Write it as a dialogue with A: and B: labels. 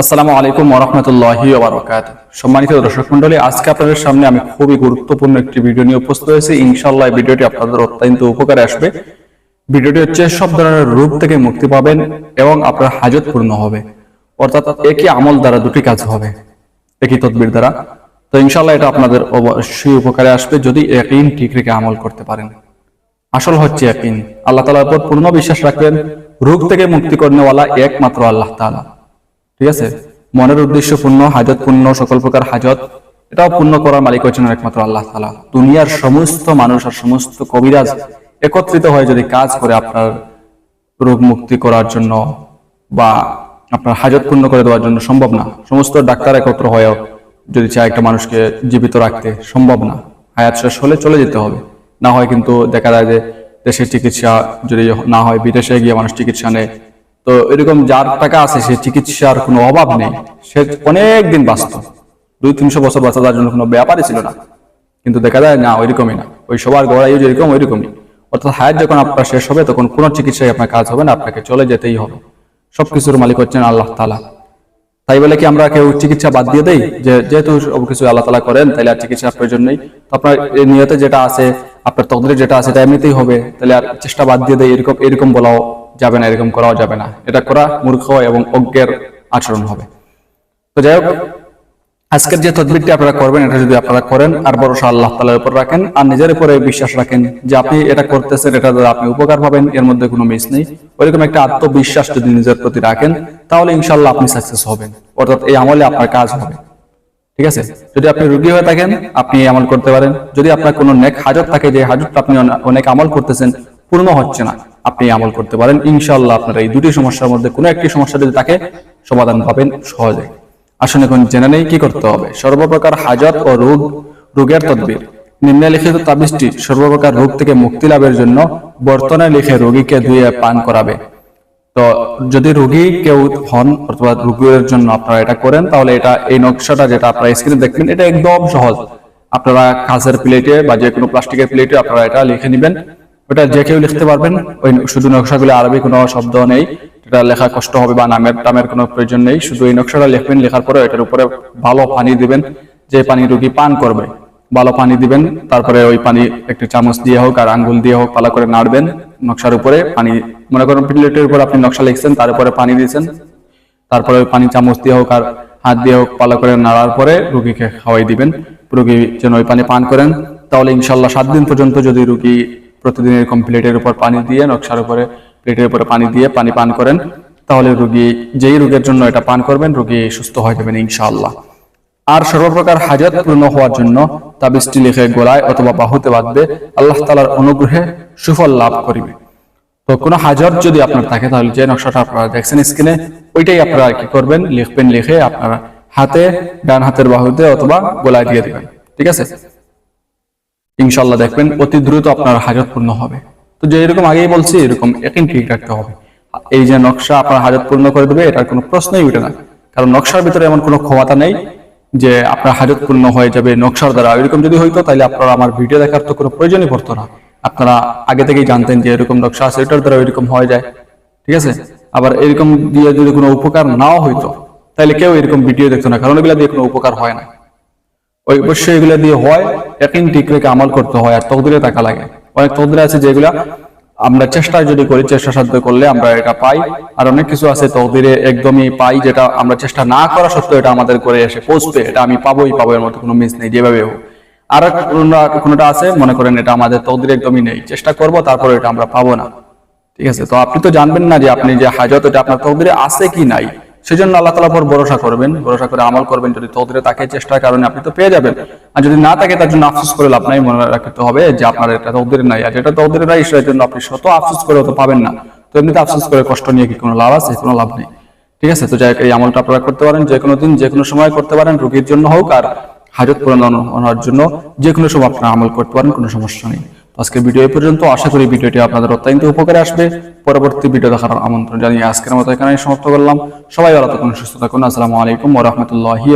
A: আসসালামু আলাইকুম ওরহমতুল্লাহি ওবরাকাত সম্মানিত দর্শক মন্ডলী আজকে আপনাদের সামনে আমি খুবই গুরুত্বপূর্ণ একটি ভিডিও নিয়ে উপস্থিত হয়েছি। ইনশাআল্লাহ ভিডিওটি আপনাদের অত্যন্ত উপকারে আসবে। ভিডিওটি হচ্ছে সব ধরনের রূপ থেকে মুক্তি পাবেন এবং আপনার হাজত পূর্ণ হবে। অর্থাৎ একই আমল দ্বারা দুটি কাজ হবে, একই তদবির দ্বারা। তো ইনশাআল্লাহ এটা আপনাদের অবশ্যই উপকারে আসবে যদি একই ঠিক রেখে আমল করতে পারেন। আসল হচ্ছে ইয়াকিন আল্লাহ তালার উপর পূর্ণ বিশ্বাস রাখবেন, রোগ থেকে মুক্তি করনেওয়ালা একমাত্র আল্লাহ তাআলা। ঠিক আছে? মনের উদ্দেশ্য পূর্ণ, হাজত পূর্ণ, সকল প্রকার হাজত, এটাও পূর্ণ করার মালিক হচ্ছেন একমাত্র আল্লাহ তাআলা। দুনিয়ার সমস্ত মানুষ আর সমস্ত কবিরাজ একত্রিত হয়ে যদি কাজ করে আপনার রোগ মুক্তি করার জন্য বা আপনার হাজত পূর্ণ করে দেওয়ার জন্য সম্ভব না। সমস্ত ডাক্তার একত্র হয়েও যদি চায় একটা মানুষকে জীবিত রাখতে, সম্ভব না। হায়াত শেষ হলে চলে যেতে হবে। না হয় কিন্তু দেখা যায় যে দেশের চিকিৎসা যদি না হয়, বিদেশে গিয়ে মানুষ চিকিৎসা নেয় তো এরকম যার টাকা আছে, সে চিকিৎসার কোনো অভাব নেই। সে অনেক দিন বাঁচত। দুই, তিনশো বছর বাঁচা তার জন্য কোনো ব্যাপারই ছিল না। কিন্তু দেখা যায়, না, ওইরকমই না। ওই সবার গড়াইও যেরকম, ওইরকমই। অর্থাৎ হায়াত যখন আপনার শেষ হবে, তখন কোনো চিকিৎসায় আপনার কাজ হবে না, আপনাকে চলে যেতেই হবে। সবকিছুর মালিক হচ্ছেন আল্লাহ তালা তাই বলে কি আমরা কেউ চিকিৎসা বাদ দিয়ে দেই? যে যেহেতু সব কিছু আল্লাহ তালা করেন, তাহলে আর চিকিৎসার প্রয়োজন নেই। তো আপনার এই নিয়তে যেটা আছে আপনার তকদিরে যেটা আছে, এটা এমনিতেই হবে। তাহলে আর চেষ্টা বাদ দিয়ে দেয়, এরকম এরকম বলাও যাবে না, এরকম করাও যাবে না। এটা করা মূর্খ এবং অজ্ঞের আচরণ হবে। তো যাই হোক, আজকের যে তদবিরটি আপনারা করবেন, এটা যদি আপনারা করেন, আর ভরসা আল্লাহ তালার উপর রাখেন, আর নিজের উপরে বিশ্বাস রাখেন যে আপনি এটা করতেছেন, এটা দ্বারা আপনি উপকার পাবেন, এর মধ্যে কোনো মিস নেই। ওইরকম একটা আত্মবিশ্বাস যদি নিজের প্রতি রাখেন, তাহলে ইনশাল্লাহ আপনি সাকসেস হবেন। অর্থাৎ এই আমলে আপনার কাজ হবে। ঠিক আছে? যদি আপনি রুগী হয়ে থাকেন, আপনি আমল করতে পারেন। যদি আপনার কোনো নেক হাজত থাকে, যে হাজতটা আপনি অনেক আমল করতেছেন, পূর্ণ হচ্ছে না, আপনি আমল করতে পারেন। ইনশাল্লাহ আপনার এই দুটি সমস্যার মধ্যে কোনো একটি সমস্যা যদি থাকে, সমাধান পাবেন সহজে আসুন এখন জেনে নেই কি করতে হবে। সর্বপ্রকার হাজত ও রোগ, রোগের তদবির। নিম্নলিখিত তাবিজটি সর্বপ্রকার রোগ থেকে মুক্তি লাভের জন্য বর্তনে লিখে রোগীকে ধুয়ে পান করাবে। তো যদি রোগী কেউ হন অথবা রোগীর জন্য আপনারা এটা করেন, তাহলে এটা এই নকশাটা যেটা আপনারা স্ক্রিনে দেখবেন, এটা একদম সহজ। আপনারা কাঁচের প্লেটে বা যে কোনো প্লাস্টিকের প্লেটে আপনারা এটা লিখে নেবেন। ওটা যে কেউ লিখতে পারবেন, ওই শুধু নকশাগুলো আরবি কোনো শব্দ নেই এটা লেখা কষ্ট হবে বা নামের টামের কোনো প্রয়োজন নেই, শুধু এই নকশাটা লিখবেন, লেখার পরে এটার উপরে ভালো পানি দিবেন, যে পানি রোগী পান করবে। ভালো পানি দিবেন, তারপরে ওই পানি একটু চামচ দিয়ে হোক আর আঙ্গুল দিয়ে হোক পালা করে নাড়বেন, নকশার উপরে পানি মনে করেন প্লেটের উপর আপনি নকশা লিখছেন, তার উপরে পানি দিয়েছেন। তারপরে পানি চামচ দিয়ে হোক আর হাত দিয়ে হোক পালা করে নাড়ার পরে রুগীকে খাওয়াই দিবেন। রুগী যেন ওই পানি পান করেন। তাহলে ইনশাল্লাহ সাত দিন পর্যন্ত যদি রুগী প্রতিদিন এরকম প্লেটের উপর পানি দিয়ে, নকশার উপরে, প্লেটের উপরে পানি দিয়ে পানি পান করেন, তাহলে রুগী যেই রোগের জন্য এটা পান করবেন, রুগী সুস্থ হয়ে যাবেন ইনশাআল্লাহ। আর সর্বপ্রকার হাজত পূর্ণ হওয়ার জন্য তাবিজটি লিখে গোলায় অথবা বাহুতে বাঁধবে। আল্লাহ তালার অনুগ্রহে সুফল লাভ করিবে। তো কোনো হাজত যদি আপনার থাকে, তাহলে যে নকশাটা আপনারা দেখছেন স্ক্রিনে, ওইটাই আপনারা কি করবেন, লিখবেন, লিখে আপনারা হাতে, ডান হাতের বাহুতে অথবা গোলায় দিয়ে দেবেন, ঠিক আছে? ইনশাল্লাহ দেখবেন অতি দ্রুত আপনার হাজত পূর্ণ হবে। তো যে এরকম আগেই বলছি, এরকম একই ঠিক রাখতে হবে। এই যে নকশা আপনার হাজত পূর্ণ করে দেবে, এটার কোনো প্রশ্নই উঠে না। কারণ নকশার ভিতরে এমন কোনো ক্ষমতা নেই যে আপনার হাজত পূর্ণ হয়ে যাবে নকশার দ্বারা। এরকম যদি হইতো, তাহলে আপনারা আমার ভিডিও দেখার তো কোনো প্রয়োজনই পড়তো না। আপনারা আগে থেকেই জানতেন যে এরকম নকশা আছে, এটার দ্বারা এরকম হয়ে যায়। ঠিক আছে? আবার এরকম দিয়ে যদি কোনো উপকার নাও হইতো, তাহলে কেউ এরকম ভিডিও দেখতো না, কারণ এগুলা দিয়ে কোনো উপকার হয় না। ওই অবশ্যই এগুলো দিয়ে হয়, একদিন ঠিক রেখে আমল করতে হয়, আর তকদিরে টাকা লাগে। অনেক তকদিরে আছে যেগুলা আমরা চেষ্টা যদি করি চেষ্টা সাধ্য করলে আমরা এটা পাই, আর অনেক কিছু আছে তকদিরে একদমই পাই, যেটা আমরা চেষ্টা না করা সত্ত্বেও এটা আমাদের করে এসে পৌঁছবে, এটা আমি পাবোই পাবো এর মতো কোনো মিস নেই, যেভাবে হোক। আর কোনটা- আছে? মনে করেন এটা আমাদের তকদিরে একদমই নেই। চেষ্টা করব, তারপরে এটা আমরা পাবো না। ঠিক আছে? তো আপনি তো জানবেন না যে আপনি যে হাজত, এটা আপনার তকদিরে আছে কি নাই? সেজন্য আল্লাহ তালার পর ভরসা করবেন। ভরসা করে আমল করবেন যদি তকদিরে তাকে চেষ্টার কারণে আপনি তো পেয়ে যাবেন। আর যদি না থাকে, তার জন্য আফসোস করে লাভ নাই। মনে রাখতে হবে যে আপনার এটা তকদিরে নাই। আর যেটা তকদিরে নাই, সেটার জন্য আপনি শত আফসোস করে তো পাবেন না। তো এমনিতে আফসোস করে কষ্ট নিয়ে কি কোনো লাভ আছে? কোনো লাভ নেই। ঠিক আছে? তো যাই এই আমলটা আপনারা করতে পারেন। যে কোনো দিন যে কোনো সময় করতে পারেন। রুগীর জন্য হোক আর হাজত পূরণ আনার জন্য যে কোনো সময় আপনারা আমল করতে পারেন, কোনো সমস্যা নেই। তো আজকে ভিডিও পর্যন্ত, আশা করি ভিডিওটি আপনাদের অত্যন্ত উপকারে আসবে। পরবর্তী ভিডিও দেখার আমন্ত্রণ জানিয়ে আজকের মতো এখানে সমাপ্ত করলাম। সবাই ভালো থাকুন, সুস্থ থাকুন। আসসালামু আলাইকুম ওরহমতুল্লাহি